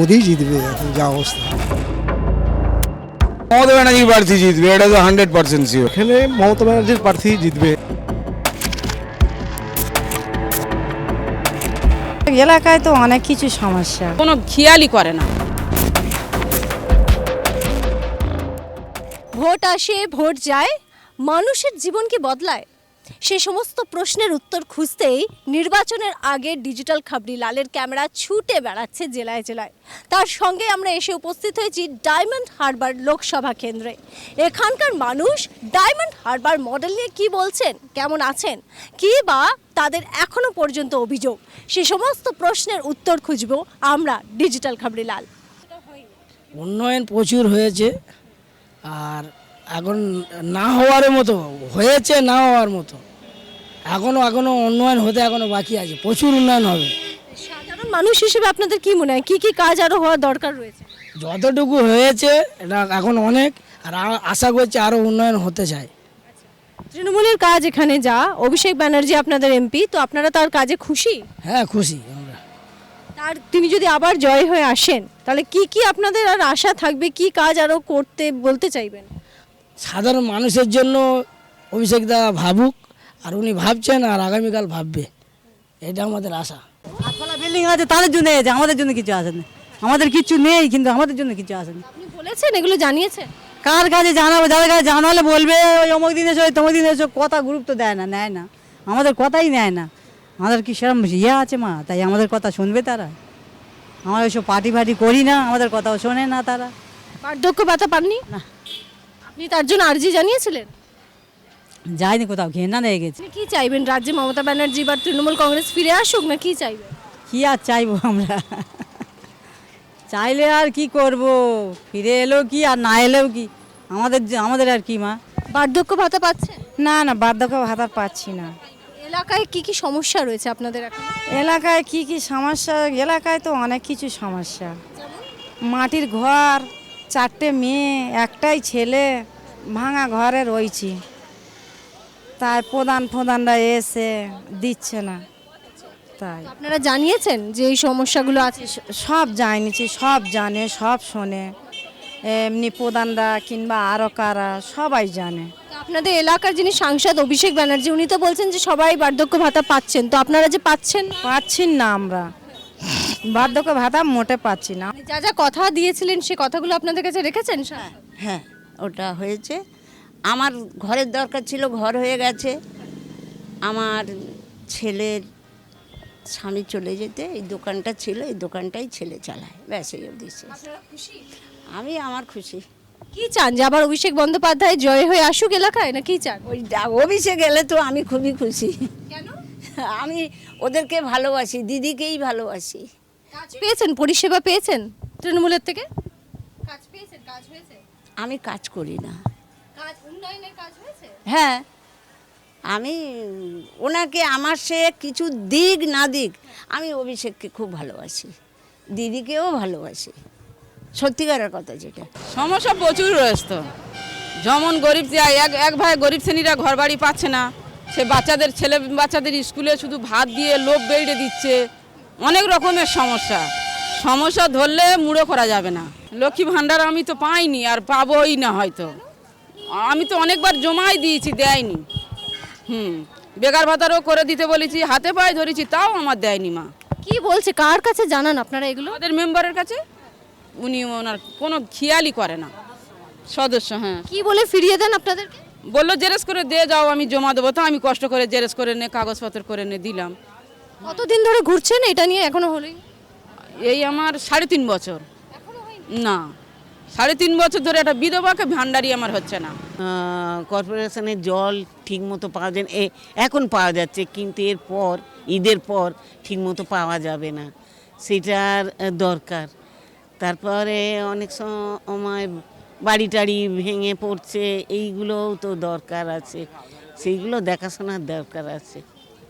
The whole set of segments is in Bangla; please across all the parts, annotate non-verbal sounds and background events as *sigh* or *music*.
মোদিই জিতবে এখন যা অবস্থা। মমতা ব্যানার্জি প্রার্থী জিতবে এটা তো হান্ড্রেড পার্সেন্ট শিওর এখানে মমতা ব্যানার্জির প্রার্থী জিতবে। এলাকায় তো অনেক কিছু সমস্যা। কোনো খেয়ালই করে না। ভোট আসে ভোট যায় মানুষের জীবন কি বদলায়? সে সমস্ত প্রশ্নের উত্তর খুঁজতেই নির্বাচনের আগে ডিজিটাল খাবরি লালের ক্যামেরা ছুটে বেড়াচ্ছে জেলায় জেলায়। তার সঙ্গে আমরা এসে উপস্থিত হয়েছি ডায়মন্ড হারবার লোকসভা কেন্দ্রে। এখানকার মানুষ ডায়মন্ড হারবার মডেল নিয়ে কি বলছেন, কেমন আছেন, কি বা তাদের এখনও পর্যন্ত অভিযোগ? সে সমস্ত প্রশ্নের উত্তর খুঁজব আমরা ডিজিটাল খাবরি লাল। উন্নয়ন প্রচুর হয়েছে, আর এখন না হওয়ার মতো, হয়েছে না হওয়ার মতো। এখনও এখনও উন্নয়ন হতে এখনও বাকি আছে প্রচুর উন্নয়ন হবে। সাধারণ মানুষ হিসেবে আপনাদের কি মনে হয়? কি কি কাজ আরও হওয়ার দরকার রয়েছে? যতটুকু হয়েছে এটা এখন অনেক আর আশা করছি আরও উন্নয়ন হতে চায়। তৃণমূলের কাজ এখানে যা অভিষেক ব্যানার্জি আপনাদের এমপি তো আপনারা তার কাজে খুশি? হ্যাঁ খুশি আমরা। তার তিনি যদি আবার জয় হয়ে আসেন তাহলে কি কি আপনাদের আর আশা থাকবে? কি কাজ আরও করতে বলতে চাইবেন? সাধারণ মানুষের জন্য অভিষেক দা ভাবুক। আর উনি ভাবছেন আর আগামীকাল ভাববে। এটা আমাদের আশা। বিল্ডিং আছে তাদের জন্য আছে আমাদের জন্য কিছু আসে না। আমাদের কিছু নেই কিন্তু আমাদের জন্য কিছু আসে না। আপনি বলেছেন এগুলো জানিয়েছেন? কার কাছে জানাব যাদের কাছে জানালে বলবে ওই অমুক দিন এসো ওই তমুক দিন এসো। কথা গুরুত্ব দেয় না নেয় না। আমাদের কথাই নেয় না। আমাদের কি সেরকম ইয়ে আছে মা? তাই আমাদের কথা শুনবে তারা। আমরা ওইসব পার্টি ফার্টি করি না আমাদের কথাও শোনে না তারা। বার্ধক্য ভাতা পাননি? না। আপনি তার জন্য আর্জি জানিয়েছিলেন? যায়নি কোথাও ঘেন্না নিয়ে গেছে। কি চাইবেন রাজ্যে মমতা ব্যানার্জি বা তৃণমূল কংগ্রেস ফিরে আসুক না কি চাইবেন? কি আর চাইব আমরা? চাইলে আর কি করব? ফিরে এলো কি আর না এলেও কি? আমাদের আমাদের আর কি মা? বার্ধক্য ভাতা পাচ্ছে? না না বার্ধক্য ভাতা পাচ্ছি না। এলাকায় কি কি সমস্যা রয়েছে আপনাদের এখন? এলাকায় কি কি সমস্যা? এলাকায় তো অনেক কিছু সমস্যা। মাটির ঘর চারটে মেয়ে একটাই ছেলে ভাঙা ঘরে রয়েছি। তাই প্রধান প্রধানরা এসে দিচ্ছে না। তাই। আপনারা জানিয়েছেন যে এই সমস্যাগুলো আছে? সব জানিছি সব জানে সব শোনে। এমনি প্রধানরা কিংবা আরও কারা সবাই জানে। আপনাদের এলাকার যিনি সাংসদ অভিষেক ব্যানার্জি উনি তো বলছেন যে সবাই বার্ধক্য ভাতা পাচ্ছেন। তো আপনারা যে পাচ্ছেন না, পাচ্ছি না আমরা। বার্ধক্য ভাতা মোটে পাচ্ছি না। যা যা কথা দিয়েছিলেন সে কথাগুলো আপনাদের কাছে রেখেছেন হ্যাঁ ওটা হয়েছে। আমার ঘরের দরকার ছিল ঘর হয়ে গেছে। আমার ছেলের স্বামী চলে যেতে এই দোকানটা ছিল এই দোকানটাই ছেলে চালায়। ব্যাস এই অবধি শেষ। আমি আমার খুশি। কি চান? যে আবার অভিষেক বন্দ্যোপাধ্যায় জয় হয়ে আসুক এলাকায় না কি চান? ওই অফিসে গেলে তো আমি খুবই খুশি। কেন? আমি ওদেরকে ভালোবাসি দিদিকেই ভালোবাসি। কাজ পেয়েছেন? পরিষেবা পেয়েছেন তৃণমূলের থেকে? কাজ পেয়েছেন কাজ হয়েছে আমি কাজ করি না। কাজ উন্নয়নের কাজ হয়েছে? হ্যাঁ। আমি ওনাকে আমার সে কিছু দিক না দিক আমি অভিষেককে খুব ভালোবাসি। দিদিকেও ভালোবাসি। সত্যিকারের কথা যেটা। সমস্যা প্রচুর রয়েছে তো। যেমন গরিব এক এক ভাই গরিব শ্রেণীরা ঘর বাড়ি পাচ্ছে না। সে বাচ্চাদের ছেলে বাচ্চাদের স্কুলে শুধু ভাত দিয়ে লোভ বেড়ে দিচ্ছে। অনেক রকমের সমস্যা। সমস্যা ধরলে মুড়ো করা যাবে না। লক্ষ্মী ভাণ্ডার আমি তো পাইনি আর পাবোই না হয়তো। আমি তো অনেকবার জমাই দিয়েছি দেয়নি। হুম বেকার ভাতারও করে দিতে বলেছি হাতে পায়ে ধরেছি তাও আমার দেয়নি মা। কি বলছে কার কাছে জানান আপনারা এগুলো? আমাদের মেম্বারের কাছে? উনি ওনার কোনো খেয়ালই করে না। সদস্য হ্যাঁ। কি বলে ফিরিয়ে দেন আপনাদেরকে? বলল জেরেস করে দিয়ে যাও আমি জমা দেবো। তো আমি কষ্ট করে জেরেস করে নে কাগজপত্র করে নে দিলাম। কতদিন ধরে ঘুরছেন? এটা নিয়ে এখনও হলেই? এই আমার সাড়ে তিন বছর। না। সাড়ে তিন বছর ধরে একটা বিধবাকে ভান্ডারি আমার হচ্ছে না। কর্পোরেশনের জল ঠিকমতো পাওয়া যায় না। এ এখন পাওয়া যাচ্ছে কিন্তু এরপর ঈদের পর ঠিকমতো পাওয়া যাবে না। সেটার দরকার। তারপরে অনেক সময় বাড়ি টাড়ি ভেঙে পড়ছে এইগুলোও তো দরকার আছে। সেইগুলো দেখাশোনার দরকার আছে।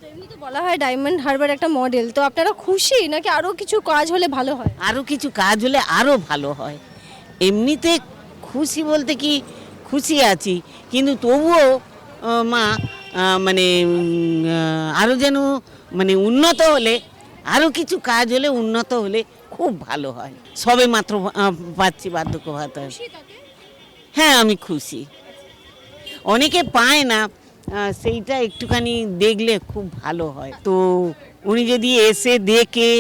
তো এমনি তো বলা হয় ডায়মন্ড হারবার একটা মডেল তো আপনারা খুশি? নাকি আরও কিছু কাজ হলে ভালো হয়? আরও কিছু কাজ হলে আরও ভালো হয়। এমনিতে খুশি বলতে কি খুশি আছি কিন্তু তবুও মা মানে আরও যেন মানে উন্নত হলে আরও কিছু কাজ হলে উন্নত হলে খুব ভালো হয়। সবে মাত্র পাচ্ছি বার্ধক্য ভাতা হ্যাঁ আমি খুশি। অনেকে পায় না সেইটা একটুখানি দেখলে খুব ভালো হয়। তো উনি যদি এসে দেখে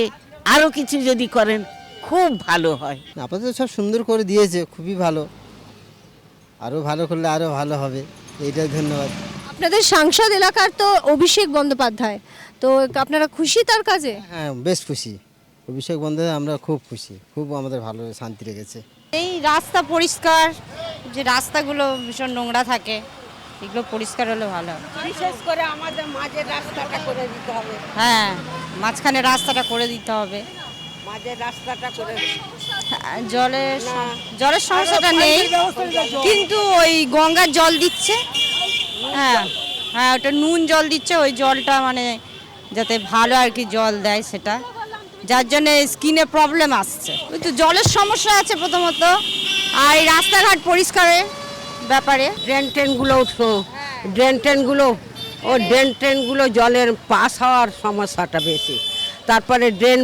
আরও কিছু যদি করেন খুব ভালো হয়। আপাতত সব সুন্দর করে দিয়েছে খুবই ভালো। আরও ভালো করলে আরও ভালো হবে। এইটাই ধন্যবাদ। আপনাদের সাংসদ এলাকার তো অভিষেক বন্দ্যোপাধ্যায়। তো আপনারা খুশি তার কাজে? হ্যাঁ বেশ খুশি। অভিষেক বন্দ্যোপাধ্যায় আমরা খুব খুশি। খুব আমাদের ভালো শান্তি রেখেছে এই রাস্তা পরিষ্কার যে রাস্তাগুলো ভীষণ নোংরা থাকে এগুলো পরিষ্কার হলে ভালো বিশেষ করে আমাদের মাঝের রাস্তাটা করে দিতে হবে। হ্যাঁ মাঝখানে রাস্তাটা করে দিতে হবে। রাস্তাটা করে হ্যাঁ, জলের জলের সমস্যাটা নেই কিন্তু ওই গঙ্গার জল দিচ্ছে। হ্যাঁ হ্যাঁ ওটা নুন জল দিচ্ছে ওই জলটা মানে যাতে ভালো আর কি জল দেয় সেটা। যার জন্য স্কিনে প্রবলেম আসছে। ওই তো জলের সমস্যা আছে প্রথমত। আর এই রাস্তাঘাট পরিষ্কারের ব্যাপারে। ড্রেন ট্রেনগুলো ড্রেন ট্রেনগুলো ও ড্রেন ট্রেনগুলো জলের পাস হওয়ার সমস্যাটা বেশি। তারপরে ড্রেন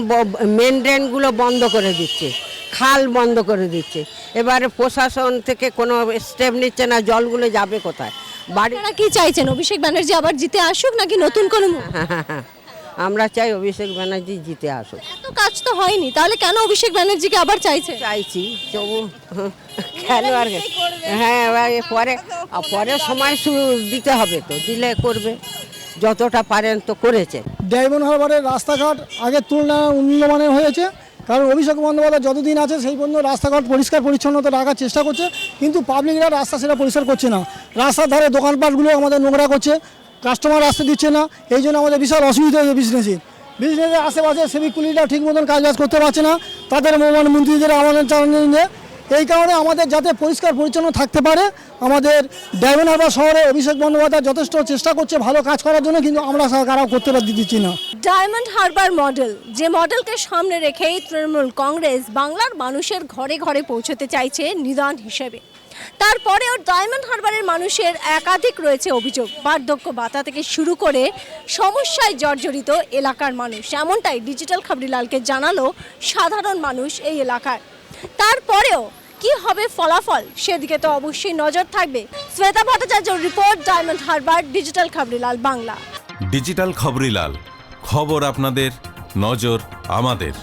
মেন ড্রেনগুলো বন্ধ করে দিচ্ছে খাল বন্ধ করে দিচ্ছে। এবারে প্রশাসন থেকে কোনো স্টেপ নিচ্ছে না জলগুলো যাবে কোথায়? বাড়ি কি চাইছেন অভিষেক ব্যানার্জি আবার জিতে আসুক নাকি নতুন কোনো? *laughs* আমরা চাই অভিষেক ব্যানার্জি জিতে আসুক। এত কাজ তো হয়নি তাহলে কেন অভিষেক ব্যানার্জিকে আবার চাইছে? চাইছি তবু কেন আর হ্যাঁ পরে পরে সময় দিতে হবে তো দিলে করবে। যতটা পারেন তো করেছে ডায়মন্ড হারবারের রাস্তাঘাট আগের তুলনায় উন্নতমানের হয়েছে, কারণ অভিষেক বন্দ্যোপাধ্যায় যতদিন আছে সেই পর্যন্ত রাস্তাঘাট পরিষ্কার পরিচ্ছন্নতা রাখার চেষ্টা করছে, কিন্তু পাবলিকরা রাস্তা সেটা পরিষ্কার করছে না। রাস্তার ধারে দোকানপাটগুলো আমাদের নোংরা করছে কাস্টমার আসতে দিচ্ছে না, এই জন্য আমাদের বিশাল অসুবিধা হয়েছে বিজনেসের বিজনেসের আশেপাশে সিভিক পুলিশরা ঠিক মতন কাজ বাজ করতে পারছে না, তাদের মানে মন্ত্রীদের আমাদের চালানো এই কারণে আমাদের যাতে পরিষ্কার পরিচ্ছন্ন থাকতে পারে, আমাদের ডায়মন্ড হারবার শহরে অভিষেক বন্দ্যোপাধ্যায় যথেষ্ট চেষ্টা করছে ভালো কাজ করার জন্য, কিন্তু আমরা কারাও করতে দিচ্ছি না। ডায়মন্ড হারবার মডেল, যে মডেলকে সামনে রেখেই তৃণমূল কংগ্রেস বাংলার মানুষের ঘরে ঘরে পৌঁছতে চাইছে নিদান হিসেবে। তারপরেও ডায়মন্ড হারবারের মানুষের একাধিক রয়েছে অভিযোগ। বার্ধক্য ভাতা থেকে শুরু করে সমস্যায় জর্জরিত এলাকার মানুষ। এমনটাই ডিজিটাল খাবরিলালকে জানালো সাধারণ মানুষ এই এলাকার তারপরেও কি হবে ফলাফল? সেদিকে তো অবশ্যই নজর থাকবে Shweta Bhattacharya report, Diamond Harbour, digital Khaborilal Bangla. Digital Khaborilal, খবর আপনাদের, নজর আমাদের।